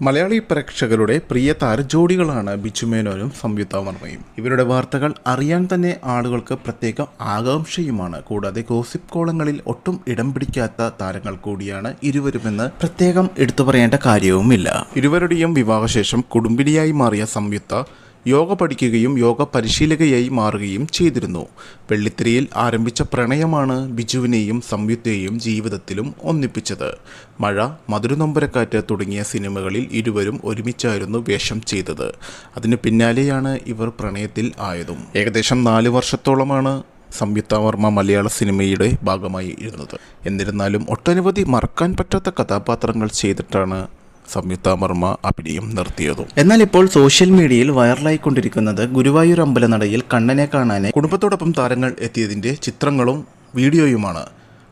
മലയാളി പ്രേക്ഷകരുടെ പ്രിയ താരജോഡികളാണ് ബിച്ചു മേനോനും സംയുക്ത വർമ്മയും. ഇവരുടെ വാർത്തകൾ അറിയാൻ തന്നെ ആളുകൾക്ക് പ്രത്യേക ആകാംക്ഷയുമാണ്. കൂടാതെ ഗോസിപ്പ് കോളങ്ങളിൽ ഒട്ടും ഇടം പിടിക്കാത്ത താരങ്ങൾ കൂടിയാണ് ഇരുവരുമെന്ന് പ്രത്യേകം എടുത്തു പറയേണ്ട കാര്യവുമില്ല. ഇരുവരുടെയും വിവാഹശേഷം കുടുംബിനിയായി മാറിയ സംയുക്ത യോഗ പഠിക്കുകയും യോഗ പരിശീലകയായി മാറുകയും ചെയ്തിരുന്നു. വെള്ളിത്തിരയിൽ ആരംഭിച്ച പ്രണയമാണ് ബിജുവിനെയും സംയുക്തയെയും ജീവിതത്തിലും ഒന്നിപ്പിച്ചത്. മഴ മധുരനൊമ്പരക്കാറ്റ് തുടങ്ങിയ സിനിമകളിൽ ഇരുവരും ഒരുമിച്ചായിരുന്നു വേഷം ചെയ്തത്. അതിന് പിന്നാലെയാണ് ഇവർ പ്രണയത്തിൽ ആയതും. ഏകദേശം നാല് വർഷത്തോളമാണ് സംയുക്ത വർമ്മ മലയാള സിനിമയുടെ ഭാഗമായി ഇരുന്നത്. എന്നിരുന്നാലും ഒട്ടനവധി മറക്കാൻ പറ്റാത്ത കഥാപാത്രങ്ങൾ ചെയ്തിട്ടാണ് സംയുക്ത വർമ്മ അഭിനയം നിർത്തിയതും. എന്നാൽ ഇപ്പോൾ സോഷ്യൽ മീഡിയയിൽ വൈറലായിക്കൊണ്ടിരിക്കുന്നത് ഗുരുവായൂർ അമ്പലനടയിൽ കണ്ണനെ കാണാനെ കുടുംബത്തോടൊപ്പം താരങ്ങൾ എത്തിയതിന്റെ ചിത്രങ്ങളും വീഡിയോയുമാണ്.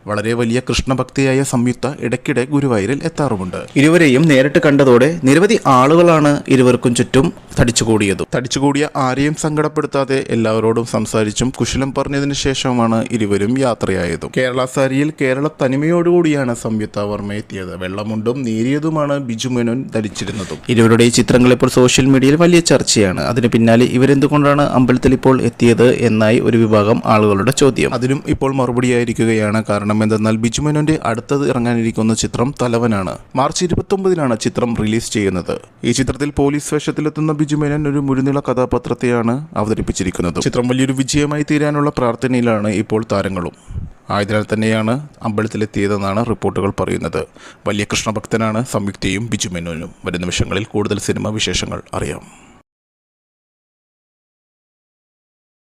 വളരെ വലിയ കൃഷ്ണഭക്തിയായ സംയുക്ത ഇടയ്ക്കിടെ ഗുരുവായൂരിൽ എത്താറുമുണ്ട്. ഇരുവരെയും നേരിട്ട് കണ്ടതോടെ നിരവധി ആളുകളാണ് ഇരുവർക്കും ചുറ്റും തടിച്ചുകൂടിയത്. തടിച്ചുകൂടിയ ആരെയും സങ്കടപ്പെടുത്താതെ എല്ലാവരോടും സംസാരിച്ചും കുശലം പറഞ്ഞതിന് ശേഷമാണ് ഇരുവരും യാത്രയായതും. കേരള സാരിയിൽ കേരള തനിമയോടുകൂടിയാണ് സംയുക്ത വർമ്മ എത്തിയത്. വെള്ളമുണ്ടും നേരിയതുമാണ് ബിജു മേനോൻ ധരിച്ചിരുന്നതും. ഇരുവരുടെ ചിത്രങ്ങൾ ഇപ്പോൾ സോഷ്യൽ മീഡിയയിൽ വലിയ ചർച്ചയാണ്. അതിന് പിന്നാലെ ഇവരെന്തുകൊണ്ടാണ് അമ്പലത്തിൽ ഇപ്പോൾ എത്തിയത് എന്നായി ഒരു വിഭാഗം ആളുകളുടെ ചോദ്യം. അതിനും ഇപ്പോൾ മറുപടിയായിരിക്കുകയാണ് കാരണം എന്തെന്നാൽ ബിജു മേനോന്റെ അടുത്തത് ഇറങ്ങാനിരിക്കുന്ന ചിത്രം തലവനാണ്. മാർച്ച് ഇരുപത്തൊമ്പതിനാണ് ചിത്രം റിലീസ് ചെയ്യുന്നത്. ഈ ചിത്രത്തിൽ പോലീസ് വേഷത്തിലെത്തുന്ന ബിജു മേനോൻ ഒരു മുഴുനീള കഥാപാത്രത്തെയാണ് അവതരിപ്പിച്ചിരിക്കുന്നത്. ചിത്രം വലിയൊരു വിജയമായി തീരാനുള്ള പ്രാർത്ഥനയിലാണ് ഇപ്പോൾ താരങ്ങളും. ആയതിനാൽ തന്നെയാണ് അമ്പലത്തിലെത്തിയതെന്നാണ് റിപ്പോർട്ടുകൾ പറയുന്നത്. വലിയ കൃഷ്ണഭക്തനാണ് സംയുക്തയും ബിജു മേനോനും വരും നിമിഷങ്ങളിൽ കൂടുതൽ സിനിമ വിശേഷങ്ങൾ അറിയാം.